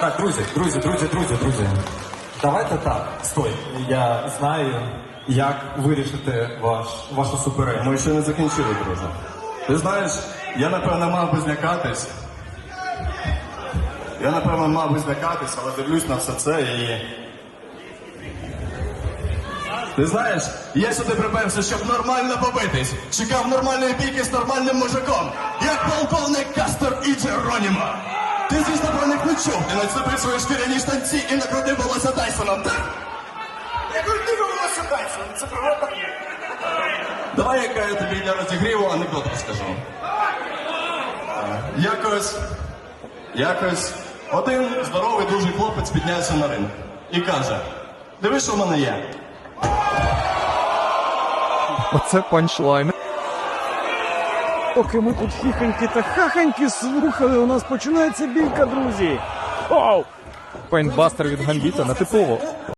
Так, друзі, друзі, друзі, друзі, друзі. Давайте так. Стой. Я знаю, як вирішити ваш, вашу суперечку. Ми ще не закінчили, друже. Ти знаєш, я напевно мав би злякатись. Я напевно мав би злякатись, але дивлюсь на все це і. Ти знаєш, я сюди приперся, щоб нормально побитись. Чекав нормальної бійки з нормальним мужиком, як полковник Кастер і Джеронімо. Ти, звісно, про них не чув. Ти нацепив свої шкіряні штанці і накрутив волосся Тайсоном, так? Я крутив волосся Тайсоном, це правда. Давай яка я тобі для розігріву анекдот розкажу. Е, Якось, якось один здоровий дуже хлопець піднявся на ринок і каже: Диви, що в мене є. Оце панчлайн. Поки ми тут хіхоньки та хахоньки слухали, у нас починається бійка, друзі. Оу! Пейнтбастер від гамбіта на типово.